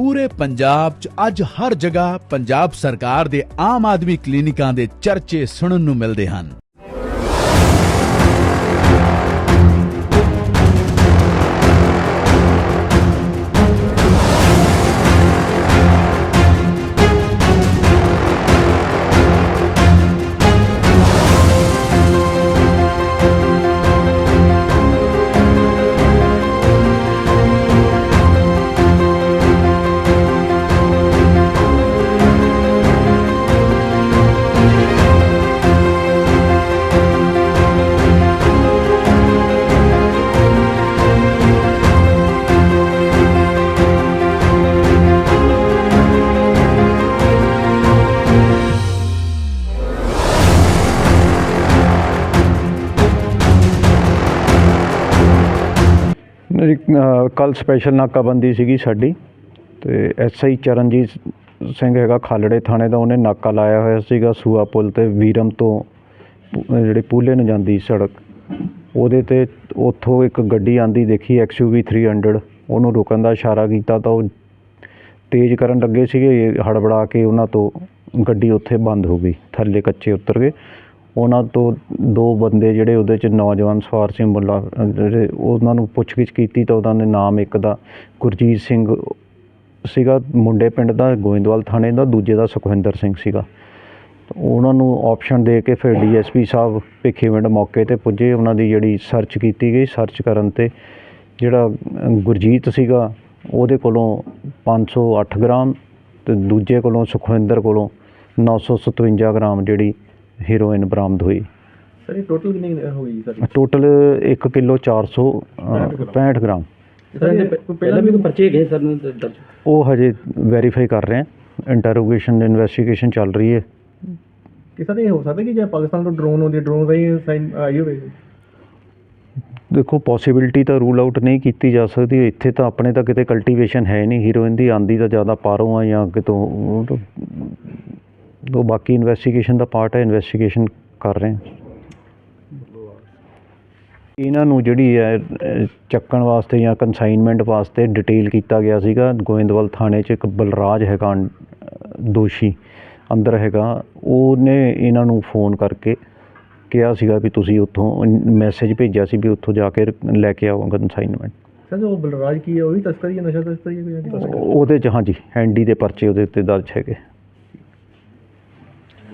ਪੂਰੇ ਪੰਜਾਬ 'ਚ ਅੱਜ ਹਰ ਜਗ੍ਹਾ ਪੰਜਾਬ ਸਰਕਾਰ ਦੇ ਆਮ ਆਦਮੀ ਕਲੀਨਿਕਾਂ ਦੇ ਚਰਚੇ ਸੁਣਨ ਨੂੰ ਮਿਲਦੇ ਹਨ। ਕੱਲ ਸਪੈਸ਼ਲ ਨਾਕਾਬੰਦੀ ਸੀਗੀ ਸਾਡੀ ਤੇ ਐਸਆਈ ਚਰਨਜੀਤ ਸਿੰਘ ਹੈਗਾ ਖਾਲੜੇ ਥਾਣੇ ਦਾ, ਉਹਨੇ ਨਾਕਾ ਲਾਇਆ ਹੋਇਆ ਸੀਗਾ ਸੂਆ ਪੁਲ ਤੇ ਵੀਰਮ ਤੋਂ ਜਿਹੜੇ ਪੂਲੇ ਨੂੰ ਜਾਂਦੀ ਸੜਕ। ਉਹਦੇ ਤੇ ਉੱਥੋਂ ਇੱਕ ਗੱਡੀ ਆਂਦੀ ਦੇਖੀ XUV 300 ਉਹਨੂੰ ਰੁਕਣ ਦਾ ਇਸ਼ਾਰਾ ਕੀਤਾ ਤਾਂ ਉਹ ਤੇਜ਼ ਕਰਨ ਲੱਗੇ ਸੀਗੇ ਹੜਬੜਾ ਕੇ ਉਹਨਾਂ ਤੋਂ ਗੱਡੀ ਉੱਥੇ ਬੰਦ ਹੋ ਗਈ, ਥੱਲੇ ਕੱਚੇ ਉਤਰ ਗਏ। ਉਹਨਾਂ ਤੋਂ ਦੋ ਬੰਦੇ ਜਿਹੜੇ ਉਹਦੇ ਚ ਨੌਜਵਾਨ ਸਵਾਰ ਸਿੰਘ ਮੁੱਲਾ ਜਿਹੜੇ ਉਹਨਾਂ ਨੂੰ ਪੁੱਛਗਿੱਛ ਕੀਤੀ ਤਾਂ ਉਹਨਾਂ ਦੇ ਨਾਮ ਇੱਕ ਦਾ ਗੁਰਜੀਤ ਸਿੰਘ ਸੀਗਾ, ਮੁੰਡੇ ਪਿੰਡ ਦਾ ਗੋਇੰਦਵਾਲ ਥਾਣੇ ਦਾ, ਦੂਜੇ ਦਾ ਸੁਖਵਿੰਦਰ ਸਿੰਘ ਸੀਗਾ। ਉਹਨਾਂ ਨੂੰ ਆਪਸ਼ਨ ਦੇ ਕੇ ਫਿਰ ਡੀਐਸਪੀ ਸਾਹਿਬ ਭਿੱਖੀਵਿੰਡ ਮੌਕੇ ਤੇ ਪੁੱਜੇ। ਉਹਨਾਂ ਦੀ ਜਿਹੜੀ ਸਰਚ ਕੀਤੀ ਗਈ ਸਰਚ ਕਰਨ ਤੇ ਜਿਹੜਾ ਗੁਰਜੀਤ ਸੀਗਾ, ਉਹਦੇ ਕੋਲੋਂ 508 ਗ੍ਰਾਮ ਤੇ ਦੂਜੇ ਕੋਲੋਂ ਸੁਖਵਿੰਦਰ ਕੋਲੋਂ 957 ਗ੍ਰਾਮ ਜਿਹੜੀ ਹੀਰੋਇਨ ਬਰਾਮਦ ਹੋਈ। ਸਰ ਇਹ ਟੋਟਲ ਕਿੰਨੀ ਹੋ ਗਈ sir total 1 kilo 465 gram. Sir ਇਹਦੇ ਪ- ਪਹਿਲਾਂ ਵੀ ਕੋਈ ਪਰਚੇ ਗਏ ਸਰ ਨੂੰ ਦ- ਦਰਜ? ਉਹ ਹਜੇ ਵੈਰੀਫਾਈ ਕਰ ਰਹੇ ਹਾਂ। ਇੰਟਰੋਗੇਸ਼ਨ ਇਨਵੈਸਟੀਗੇਸ਼ਨ ਚੱਲ ਰਹੀ ਹੈ। ਕਿ ਸਰ ਇਹ ਹੋ ਸਕਦਾ ਕਿ ਜੇ ਪਾਕਿਸਤਾਨ ਤੋਂ ਡਰੋਨ ਆਉਂਦੀ ਡਰੋਨ ਰਾਹੀਂ ਸਾਈਨ ਆਈ ਹੋਵੇ। ਦੇਖੋ ਪੋਸਿਬਿਲਿਟੀ ਤਾਂ ਰੂਲ ਆਊਟ ਨਹੀਂ ਕੀਤੀ ਜਾ ਸਕਦੀ। ਇੱਥੇ ਤਾਂ ਆਪਣੇ ਤਾਂ ਕਿਤੇ ਕਲਟੀਵੇਸ਼ਨ ਹੈ ਨਹੀਂ। ਹੀਰੋਇਨ ਦੀ ਆਂਦੀ ਤਾਂ ਜ਼ਿਆਦਾ ਪਾਰੋਂ ਆ ਜਾਂ ਕਿਤੋਂ ਉਹ ਤਾਂ- ਉਹ ਬਾਕੀ ਇਨਵੈਸਟੀਗੇਸ਼ਨ ਦਾ ਪਾਰਟ ਹੈ ਇਨਵੈਸਟੀਗੇਸ਼ਨ ਕਰ ਰਹੇ ਹਾਂ। ਇਹਨਾਂ ਨੂੰ ਜਿਹੜੀ ਹੈ ਅਹ, ਚੱਕਣ ਵਾਸਤੇ ਜਾਂ ਕਨਸਾਈਨਮੈਂਟ ਵਾਸਤੇ ਡਿਟੇਲ ਕੀਤਾ ਗਿਆ ਸੀਗਾ। ਗੋਇੰਦਵਾਲ ਥਾਣੇ 'ਚ ਇੱਕ ਬਲਰਾਜ ਹੈਗਾ ਅਹ, ਦੋਸ਼ੀ ਅੰਦਰ ਹੈਗਾ। ਉਹਨੇ ਇਹਨਾਂ ਨੂੰ ਫੋਨ ਕਰਕੇ ਕਿਹਾ ਸੀਗਾ ਵੀ ਤੁਸੀਂ ਉੱਥੋਂ ਮੈਸੇਜ ਭੇਜਿਆ ਸੀ ਵੀ ਉੱਥੋਂ ਜਾ ਕੇ ਲੈ ਕੇ ਆਓ ਕਨਸਾਈਨਮੈਂਟ ਸਰ ਜੋ ਬਲਰਾਜ ਕੀ ਹੈ ਉਹ ਵੀ ਤਸਕਰੀ ਹੈ ਨਸ਼ਾ ਤਸਕਰੀ ਹੈ ਕੋਈ ਜਾਂ? ਉਹਦੇ 'ਚ ਹਾਂਜੀ ਹੈਂਡੀ ਦੇ ਪਰਚੇ ਉਹਦੇ ਉੱਤੇ ਦਰਜ ਹੈਗੇ।